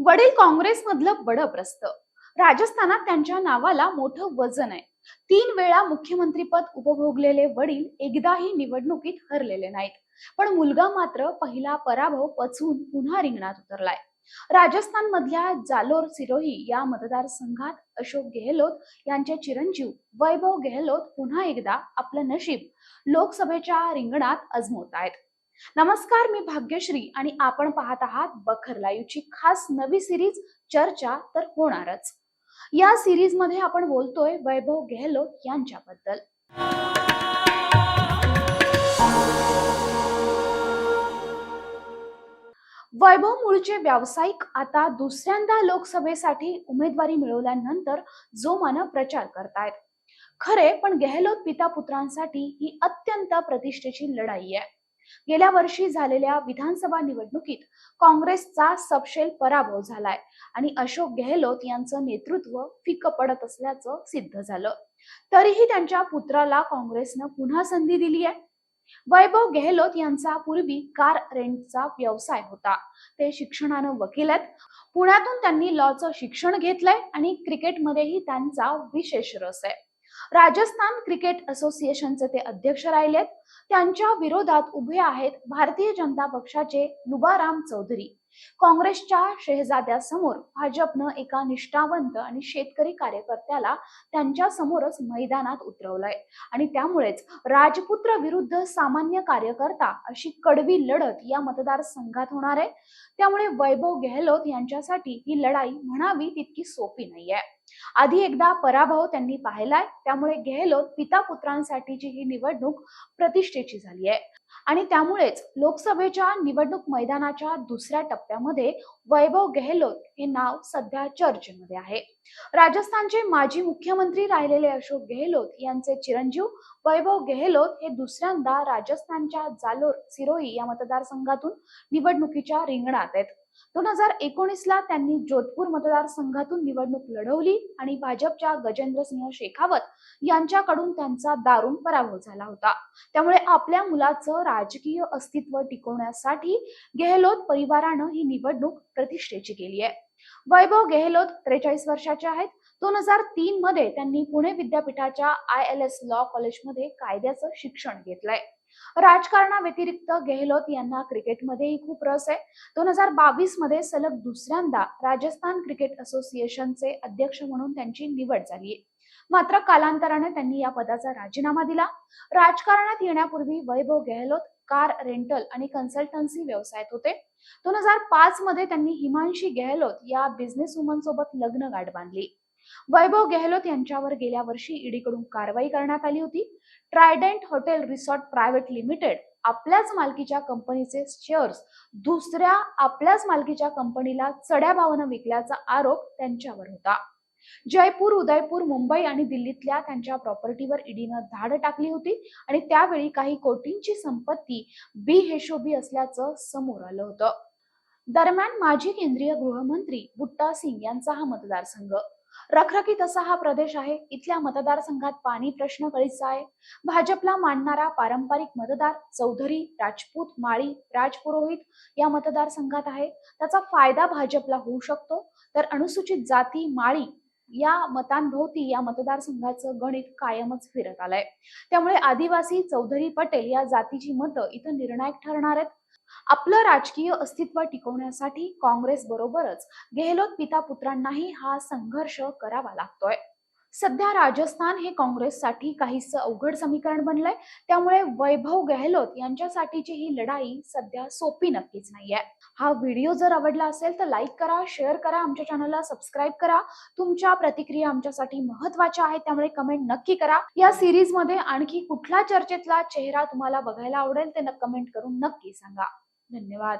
वडील काँग्रेसमधलं बडप्रस्त राजस्थानात त्यांच्या नावाला मोठं वजन आहे. तीन वेळा मुख्यमंत्रीपद उपभोगलेले वडील एकदाही निवडणुकीत हरलेले नाहीत. पण मुलगा मात्र पहिला पराभव पचवून पुन्हा रिंगणात उतरलाय. राजस्थान मधल्या जालोर सिरोही या मतदारसंघात अशोक गेहलोत यांचे चिरंजीव वैभव गेहलोत पुन्हा एकदा आपलं नशीब लोकसभेच्या रिंगणात अजमवत आहेत नमस्कार मी भाग्यश्री आणि आपण पाहत आहात बखर लाईव्हची खास नवी सिरीज चर्चा तर होणारच. या सिरीजमध्ये आपण बोलतोय वैभव गेहलोत यांच्याबद्दल. वैभव मूळचे व्यावसायिक आता दुसऱ्यांदा लोकसभेसाठी उमेदवारी मिळवल्यानंतर जोमानं प्रचार करतायत. खरे पण गेहलोत पिता पुत्रांसाठी ही अत्यंत प्रतिष्ठेची लढाई आहे. गेल्या वर्षी झालेल्या विधानसभा निवडणुकीत काँग्रेसचा सपशेल पराभव झालाय आणि अशोक गेहलोत यांचं नेतृत्व फिक्क पडत असल्याचं सिद्ध झालं. तरीही त्यांच्या पुत्राला काँग्रेसनं पुन्हा संधी दिली आहे. वैभव गेहलोत यांचा पूर्वी कार रेंटचा व्यवसाय होता. ते शिक्षणानं वकील आहेत. पुण्यातून त्यांनी लॉचं शिक्षण घेतलंय आणि क्रिकेटमध्येही त्यांचा विशेष रस आहे. राजस्थान क्रिकेट असोसिएशनचे ते अध्यक्ष राहिलेत. त्यांच्या विरोधात उभे आहेत भारतीय जनता पक्षाचे लुबाराम चौधरी. काँग्रेसच्या शहजाद्यासमोर भाजपनं एका निष्ठावंत आणि शेतकरी कार्यकर्त्याला त्यांच्या समोरच मैदानात उतरवलंय. आणि त्यामुळेच राजपुत्र विरुद्ध सामान्य कार्यकर्ता अशी कडवी लढत या मतदारसंघात होणार आहे. त्यामुळे वैभव गेहलोत यांच्यासाठी ही लढाई म्हणावी तितकी सोपी नाहीये. आधी एकदा पराभव त्यांनी पाहिलाय त्यामुळे गेहलोत पिता पुत्रांसाठीची ही निवडणूक प्रतिष्ठेची झाली आहे. आणि त्यामुळेच लोकसभेच्या निवडणूक मैदानाच्या दुसऱ्या टप्प्यामध्ये वैभव गेहलोत हे नाव सध्या चर्चेमध्ये आहे. राजस्थानचे माजी मुख्यमंत्री राहिलेले अशोक गेहलोत यांचे चिरंजीव वैभव गेहलोत हे दुसऱ्यांदा राजस्थानच्या जालोर सिरोई या मतदारसंघातून निवडणुकीच्या रिंगणात आहेत. दोन हजार एकोणीसला त्यांनी जोधपूर मतदारसंघातून निवडणूक लढवली आणि भाजपच्या गजेंद्रसिंह शेखावत यांच्याकडून त्यांचा दारुण पराभव झाला होता. त्यामुळे आपल्या मुलाचं राजकीय अस्तित्व टिकवण्यासाठी गेहलोत परिवारानं ही निवडणूक प्रतिष्ठेची केली आहे वैभव गेहलोत त्रेचाळीस वर्षाचे आहेत. दोन हजार तीन मध्ये त्यांनी पुणे विद्यापीठाच्या आय एल एस लॉ कॉलेजमध्ये कायद्याचं शिक्षण घेतलंय. राजकारणाव्यतिरिक्त गेहलोत यांना क्रिकेटमध्येही खूप रस आहे. दोन हजार बावीसमध्ये सलग दुसऱ्यांदा राजस्थान क्रिकेट असोसिएशनचे अध्यक्ष म्हणून त्यांची निवड झाली मात्र कालांतराने त्यांनी या पदाचा राजीनामा दिला. राजकारणात येण्यापूर्वी वैभव गेहलोत कार रेंटल आणि कन्सल्टन्सी व्यवसायात होते. दोन हजार पाच मध्ये त्यांनी हिमांशी गेहलोत या बिझनेस वुमन सोबत लग्न गाठ बांधली. वैभव गेहलोत यांच्यावर गेल्या वर्षी ईडीकडून कारवाई करण्यात आली होती. Trident hotel resort private limited आपल्याच मालकीच्या कंपनीचे शेअर्स दुसऱ्या आपल्याच मालकीच्या कंपनीला चढ्या भावानं विकल्याचा आरोप त्यांच्यावर होता. जयपूर उदयपूर मुंबई आणि दिल्लीतल्या त्यांच्या प्रॉपर्टीवर ईडीनं धाड टाकली होती आणि त्यावेळी काही कोटींची संपत्ती बेहिशोबी असल्याचं समोर आलं होतं. दरम्यान माजी केंद्रीय गृहमंत्री बुट्टा सिंग यांचा हा मतदारसंघ रखरखीत असा हा प्रदेश आहे. इथल्या मतदारसंघात पाणी प्रश्न कळीचा आहे. भाजपला मानणारा पारंपरिक मतदार चौधरी राजपूत माळी राजपुरोहित या मतदारसंघात आहे. त्याचा फायदा भाजपला होऊ शकतो. तर अनुसूचित जाती माळी या मतांभोवती या मतदारसंघाचं गणित कायमच फिरत आलंय. त्यामुळे आदिवासी चौधरी पटेल या जातीची मतं इथं निर्णायक ठरणार आहेत. आपलं राजकीय अस्तित्व टिकवण्यासाठी काँग्रेस बरोबरच गेहलोत पिता पुत्रांनाही हा संघर्ष करावा लागतोय. सध्या राजस्थान हे काँग्रेससाठी काहीसं अवघड समीकरण बनलंय. त्यामुळे वैभव गेहलोत यांच्यासाठीची ही लढाई सध्या सोपी नक्कीच नाहीये. हा व्हिडिओ जर आवडला असेल तर लाईक करा शेअर करा आमच्या चॅनलला सबस्क्राईब करा. तुमच्या प्रतिक्रिया आमच्यासाठी महत्त्वाच्या आहेत त्यामुळे कमेंट नक्की करा. या सिरीजमध्ये आणखी कुठला चर्चेतला चेहरा तुम्हाला बघायला आवडेल ते कमेंट करून नक्की सांगा. धन्यवाद.